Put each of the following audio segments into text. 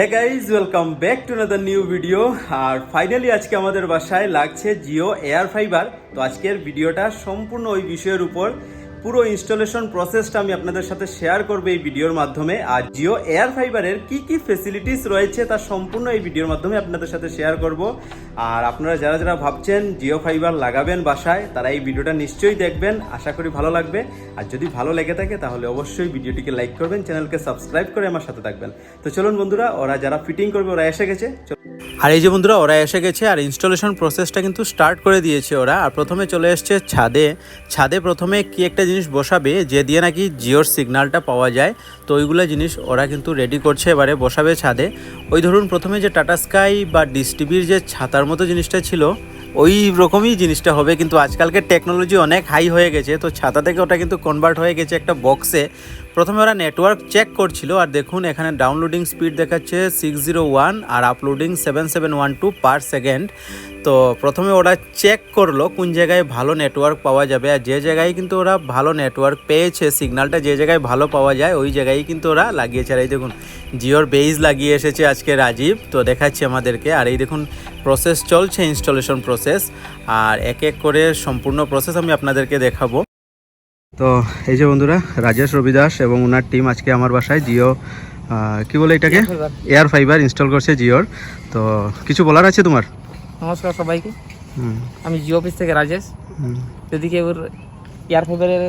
Hey guys welcome back to another new video R finally আজকে আমাদের বাসায় লাগছে জিও এয়ার ফাইবার তো আজকের ভিডিওটা সম্পূর্ণ ওই বিষয়ের উপর। পুরো ইনস্টলেশন প্রসেসটা আমি আপনাদের সাথে শেয়ার করব এই ভিডিওর মাধ্যমে। আর জিও এয়ার ফাইবারের কি কি ফেসিলিটিস রয়েছে তা সম্পূর্ণ এই ভিডিওর মাধ্যমে আপনাদের সাথে শেয়ার করব। আর আপনারা যারা যারা ভাবছেন জিও ফাইবার লাগাবেন বাসায়, তারা এই ভিডিওটা নিশ্চয়ই দেখবেন। আশা করি ভালো লাগবে। আর যদি ভালো লেগে থাকে, তাহলে অবশ্যই ভিডিওটিকে লাইক করবেন চ্যানেলকে সাবস্ক্রাইব করে আমার সাথে থাকবেন। তো চলুন বন্ধুরা, ওরা যারা ফিটিং করবে, ওরা এসে গেছে। আর এই যে বন্ধুরা, ওরা এসে গেছে, আর ইনস্টলেশন প্রসেসটা কিন্তু স্টার্ট করে দিয়েছে ওরা। আর প্রথমে চলে এসছে ছাদে। ছাদে প্রথমে কি একটা জিনিস বসাবে, যে দিয়ে নাকি জিওর সিগন্যালটা পাওয়া যায়, তো ওইগুলো জিনিস ওরা কিন্তু রেডি করছে, এবারে বসাবে ছাদে। ওই ধরুন প্রথমে যে টাটা স্কাই বা ডিস টিভির যে ছাতার মতো জিনিসটা ছিল, ওই রকমই জিনিসটা হবে, কিন্তু আজকালকে টেকনোলজি অনেক হাই হয়ে গেছে, তো ছাতা থেকে ওটা কিন্তু কনভার্ট হয়ে গেছে একটা বক্সে প্রথমে ওরা নেটওয়ার্ক চেক করছিল আর দেখুন এখানে ডাউনলোডিং স্পিড দেখাচ্ছে সিক্স জিরো ওয়ান আর uploading seven seven one two per second তো প্রথমে ওরা চেক করল কোন জায়গায় ভালো নেটওয়ার্ক পাওয়া যাবে আর যে জায়গায় কিন্তু ওরা ভালো নেটওয়ার্ক পেয়েছে সিগন্যালটা যে জায়গায় ভালো পাওয়া যায়, ওই জায়গায় কিন্তু ওরা লাগিয়েছে। আর এই দেখুন, জিওর বেইজ লাগিয়ে এসেছে আজকে রাজীব। তো দেখাচ্ছি আমাদেরকে। আর এই দেখুন প্রসেস চলছে ইনস্টলেশন প্রসেস আর এক এক করে সম্পূর্ণ প্রসেস আমি আপনাদেরকে দেখাবো। তো এই যে বন্ধুরা রাজেশ রবিদাস এবং ওনার টিম আজকে আমার বাসায় জিও কি বলে এটাকে? এয়ার ফাইবার ইনস্টল করছে জিওর তো কিছু বলার আছে তোমার? নমস্কার সবাইকে। আমি জিও অফিস থেকে রাজেশ। যদি কেউ এয়ার ফাইবারের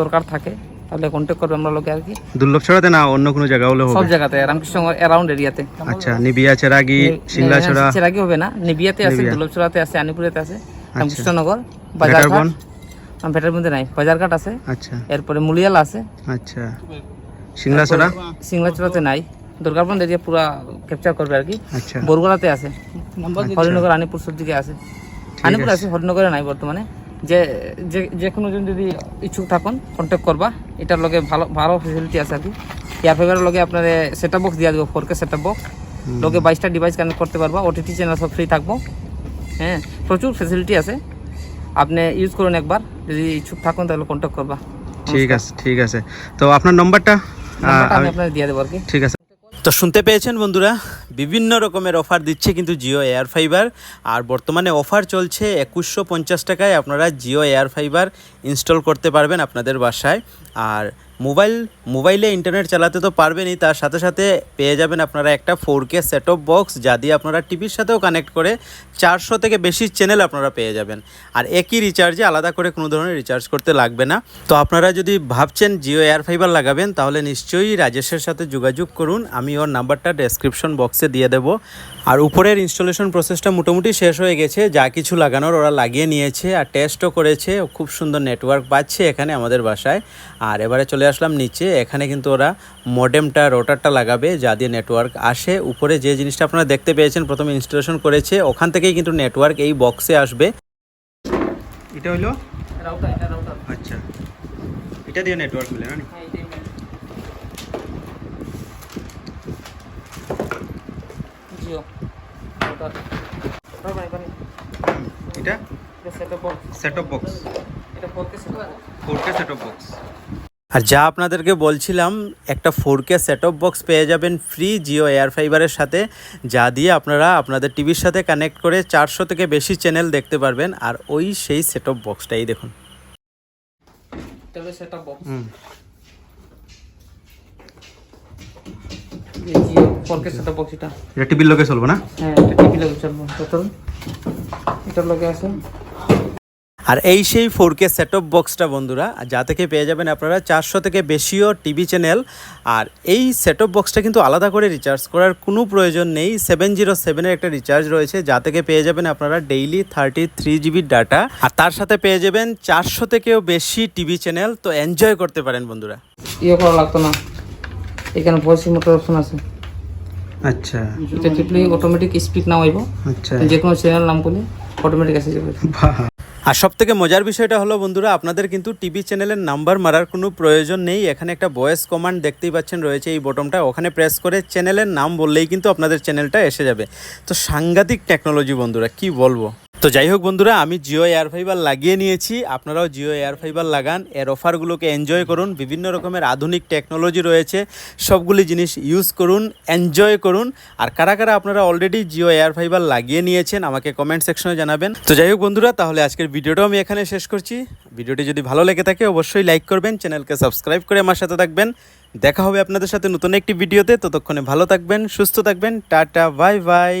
দরকার থাকে তাহলে কন্ট্যাক্ট করবে আমরা লোকে আর কি। দুর্লভ ছড়াতে না অন্য কোনো জায়গা হলে সব জায়গাতে রামকৃষ্ণ অ্যারাউন্ড এরিয়াতে আচ্ছা নিবিয়া চেরাগি সিংলা ছড়া? চেরাগি হবে না নিবিয়াতে আছে নিবিয়া। দুর্লভচূড়াতে আছে আনিপুরেতে আছে আচ্ছা। রামকৃষ্ণনগর বেকারবন ভেটার মধ্যে নাই। বাজারঘাট আছে। আচ্ছা। এরপরে মুলিয়াল আছে। আচ্ছা। সিংলা ছড়া সিংলাচূড়াতে নাই দুর্গাবন এরিয়া পুরা ক্যাপচার করবে আর কি। আচ্ছা। বরগুড়াতে আছে। হরিনগর আনিপুর সব দিকে আছে। আনিপুর আছে হরিনগরে নাই বর্তমানে। যে যে যে কোনো জন যদি ইচ্ছুক থাকুন কন্ট্যাক্ট করবা। এটার লগে ভালো ভালো ফেসিলিটি আছে আর কি। এয়ার ফাইবারের লগে আপনার সেটআপ বক্স দিয়া দেবো ফোর কে সেটআপ বক্স লগে বাইশটা ডিভাইস কানেক্ট করতে পারবা। ওটিটি চ্যানেল সব ফ্রি থাকব। হ্যাঁ প্রচুর ফেসিলিটি আছে। আপনি ইউজ করুন একবার। যদি ইচ্ছুক থাকুন তাহলে কন্ট্যাক্ট করবা। ঠিক আছে ঠিক আছে। তো আপনার নম্বরটা আমি আপনাকে দিয়ে দেবো আর কি। ঠিক আছে। তো শুনতে পেয়েছেন বন্ধুরা বিভিন্ন রকমের অফার দিচ্ছে কিন্তু জিও এয়ার ফাইবার আর বর্তমানে অফার চলছে একুশশো পঞ্চাশ টাকায় আপনারা জিও এয়ার ফাইবার ইনস্টল করতে পারবেন আপনাদের বাসায়। আর মোবাইল, মোবাইলে ইন্টারনেট চালাতে তো পারবেনই, তার সাথে সাথে পেয়ে যাবেন আপনারা একটা ফোর কে সেট বক্স যা দিয়ে আপনারা টিভির সাথেও কানেক্ট করে চারশো থেকে বেশি চ্যানেল আপনারা পেয়ে যাবেন। আর একই রিচার্জে আলাদা করে কোনো ধরনের রিচার্জ করতে লাগবে না। তো আপনারা যদি ভাবছেন জিও এয়ার ফাইবার লাগাবেন, তাহলে নিশ্চয়ই রাজেশের সাথে যোগাযোগ করুন, আমি ওর নাম্বারটা ডেসক্রিপশন বক্সে দিয়ে দেবো। আর উপরের ইনস্টলেশন প্রসেসটা মোটামুটি শেষ হয়ে গেছে, যা কিছু লাগানোর ওরা লাগিয়ে নিয়েছে, আর টেস্টও করেছে খুব সুন্দর নেটওয়ার্ক পাচ্ছে এখানে আমাদের বাসায়। আর এবারে চলে আসলাম নিচে। এখানে কিন্তু ওরা মডেমটা রোটারটা লাগাবে যা দিয়ে নেটওয়ার্ক আসে। উপরে যে জিনিসটা আপনারা দেখতে পেয়েছেন প্রথমে ইনস্টলেশন করেছে ওখান থেকেই কিন্তু নেটওয়ার্ক এই বক্সে আসবে। এটা হইল রাউটার এটা রাউটার আচ্ছা। এটা দিয়ে নেটওয়ার্ক মিলে না? হ্যাঁ এটা? Setup box set of box এটা four K setup four K set box আর যা আপনাদেরকে বলছিলাম একটা ফোর কে সেট বক্স পেয়ে যাবেন ফ্রি জিও এয়ার ফাইবারের সাথে যা দিয়ে আপনারা আপনাদের টিভির সাথে কানেক্ট করে চারশো থেকে বেশি চ্যানেল দেখতে পারবেন। আর ওই সেই সেট বক্সটাই দেখুন। এটা টিভির লোকে চলবো না? হ্যাঁ এটা টিভি লাগে চলবো। চলুন এটার লগে আছে। আর এই সেই ফোর কে সেট বক্সটা বন্ধুরা যা থেকে পেয়ে যাবেন আপনারা চারশো থেকে বেশিও টিভি চ্যানেল আর এই সেট বক্সটা কিন্তু আলাদা করে রিচার্জ করার কোনো প্রয়োজন নেই। সেভেন জিরো সেভেনের একটা রিচার্জ রয়েছে যা থেকে পেয়ে যাবেন আপনারা daily thirty three GB data আর তার সাথে পেয়ে যাবেন চারশো থেকেও বেশি টিভি চ্যানেল তো এনজয় করতে পারেন বন্ধুরা। ইয়ে করা লাগতো না। এখানে ভয়েস মোটর অপশন আছে। আচ্ছা। এটা টিপলে অটোমেটিক স্পিড নাও আইব আচ্ছা। যে কোনো চ্যানেল নাম করলে অটোমেটিক আসে যাবে। আর সব থেকে মজার বিষয়টা হলো বন্ধুরা, আপনাদের কিন্তু টিভি চ্যানেলের নাম্বার মারার কোনো প্রয়োজন নেই। এখানে একটা ভয়েস কমান্ড দেখতেই পাচ্ছেন, রয়েছে এই বটমটা। ওখানে প্রেস করে চ্যানেলের নাম বললেই কিন্তু আপনাদের চ্যানেলটা এসে যাবে। তো সাংঘাতিক টেকনোলজি বন্ধুরা, কি বলব? তো যাই হোক বন্ধুরা, আমি জিও এয়ার ফাইবার লাগিয়ে নিয়েছি। আপনারাও জিও এয়ার ফাইবার লাগান, এর অফারগুলোকে এনজয় করুন। বিভিন্ন রকমের আধুনিক টেকনোলজি রয়েছে, সবগুলি জিনিস ইউজ করুন এনজয় করুন। আর কারা কারা আপনারা অলরেডি জিও এয়ার ফাইবার লাগিয়ে নিয়েছেন, আমাকে কমেন্ট সেকশনে জানাবেন। তো যাই হোক বন্ধুরা, তাহলে আজকের ভিডিওটাও আমি এখানে শেষ করছি। ভিডিওটি যদি ভালো লেগে থাকে, অবশ্যই লাইক করবেন চ্যানেলকে সাবস্ক্রাইব করে আমার সাথে থাকবেন। দেখা হবে আপনাদের সাথে নতুন একটি ভিডিওতে, ততক্ষণে ভালো থাকবেন, সুস্থ থাকবেন, টাটা বাই বাই